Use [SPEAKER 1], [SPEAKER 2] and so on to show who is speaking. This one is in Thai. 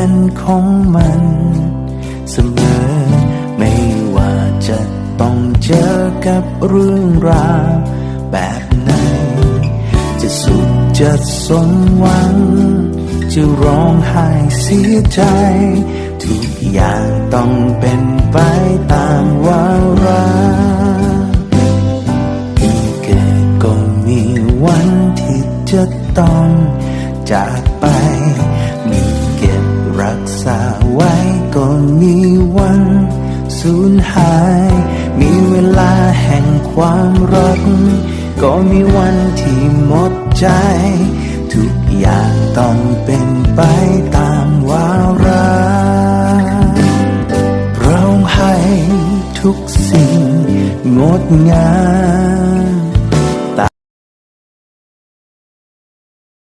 [SPEAKER 1] เป็นของมัน เสมอ ไม่ว่าจะต้องเจอกับเรื่องราวแบบไหน จะสุขจะสมหวัง จะร้องไห้เสียใจ ทุกอย่างต้องเป็นไปตามวาระมีเกิดก็มีวันที่จะต้องจาก มีวันสูญหาย มีเวลาแห่งความรัก ก็มีวันที่หมดใจ ทุกอย่างต้องเป็นไปตามวาระร้องไห้ทุกสิ่งงดงาม